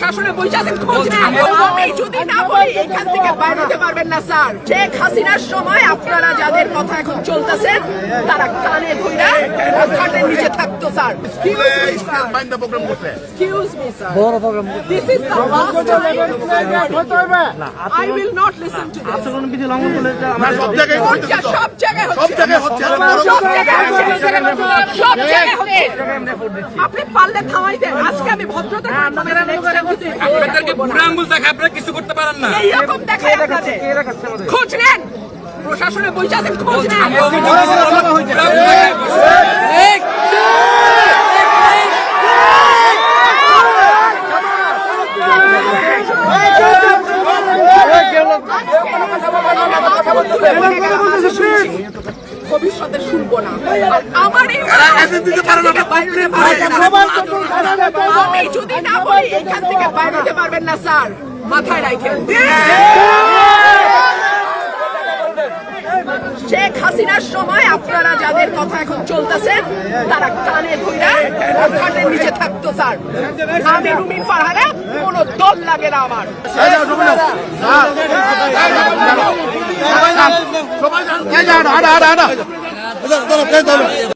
প্রশাসনে বসে আছেন খোঁজ আমি যদি না বলি এখান থেকে বাইরে হতে পারবেন না স্যার। শেখ হাসিনার সময় আপনারা যাদের কথা এখন চলতেছেন তারা কানে খাটের নিচে থাকতো স্যার। Mind the program করছে Excuse me, sir. This is the last time. I will not listen to this. না সব জায়গায় হচ্ছে হচ্ছে, তো। সব জায়গায় সব হচ্ছে। জায়গায় হচ্ছে। সব জায়গায় হচ্ছে। সব জায়গায় হচ্ছে। আপনি পারলে থামাই দেন। আজকে আমি ভদ্রতা আপনাদেরকে বুড়া আঙ্গুল দেখে আপনারা কিছু করতে পারেন না এইরকম দেখায় আপনাদের খোঁজ নেন প্রশাসনে বসে আছেন খোঁজ নেন ভবিষ্যতে শুনব না। আর আমার। আমি যদি না বলি এখান থেকে বাইরে হতে পারবেন না স্যার। মাথায় রাখেন শেখ হাসিনার সময় আপনারা যাদের কথা এখন চলতেছেন তারা কানে খাটের নিচে থাকতো স্যার। আমি রুমিন ফারহানা কোনো দল লাগে না আমার। أنا أنا أنا ضرب